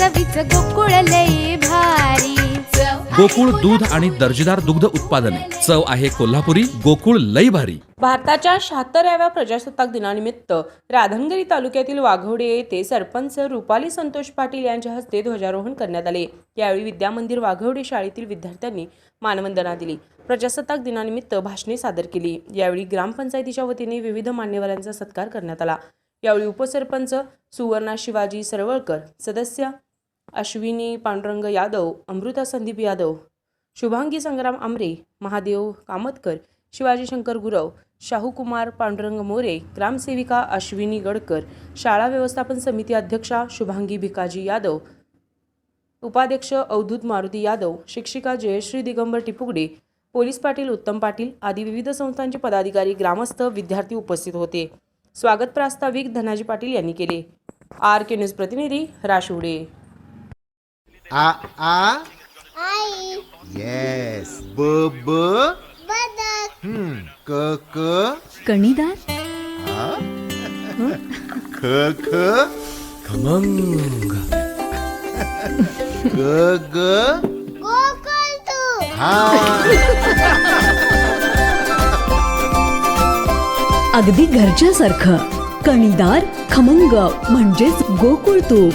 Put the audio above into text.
चवीच गोकुळ लई भारी. गोकुळ दूध आणि दर्जेदार दुग्ध उत्पादने. चव आहे कोल्हापुरी गोकुळ लई भारी. भारताच्या शहात्तराव्या प्रजासत्ताक दिनानिमित्त राधानगरी तालुक्यातील वाघवडे येथे सरपंच रुपाली संतोष पाटील यांच्या हस्ते ध्वजारोहण करण्यात आले. यावेळी विद्यामंदिर वाघवडे शाळेतील विद्यार्थ्यांनी मानवंदना दिली. प्रजासत्ताक दिनानिमित्त भाषणे सादर केली. यावेळी ग्रामपंचायतीच्या वतीने विविध मान्यवरांचा सत्कार करण्यात आला. यावेळी उपसरपंच सुवर्णा शिवाजी सरवळकर सदस्य अश्विनी पांडुरंग यादव अमृता संदीप यादव शुभांगी संग्राम आमरे महादेव कामतकर शिवाजी शंकर गुरव शाहूकुमार पांडुरंग मोरे ग्रामसेविका अश्विनी गडकर शाळा व्यवस्थापन समिती अध्यक्षा शुभांगी भिकाजी यादव उपाध्यक्ष अवधूत मारुती यादव शिक्षिका जयश्री दिगंबर टिपुगडे पोलीस पाटील उत्तम पाटील आदी विविध संस्थांचे पदाधिकारी ग्रामस्थ विद्यार्थी उपस्थित होते. स्वागत प्रास्ताविक धनाजी पाटील यांनी केले. आर के न्यूज प्रतिनिधी राशिवडे. आ आ? आई. येस ब ब बदक. हम्म क क कणीदार? ख ख खमंग. ग ग तू. हा. अगदी घरच्यासारखं. कणीदार खमंग म्हणजेच गोकुळ तूप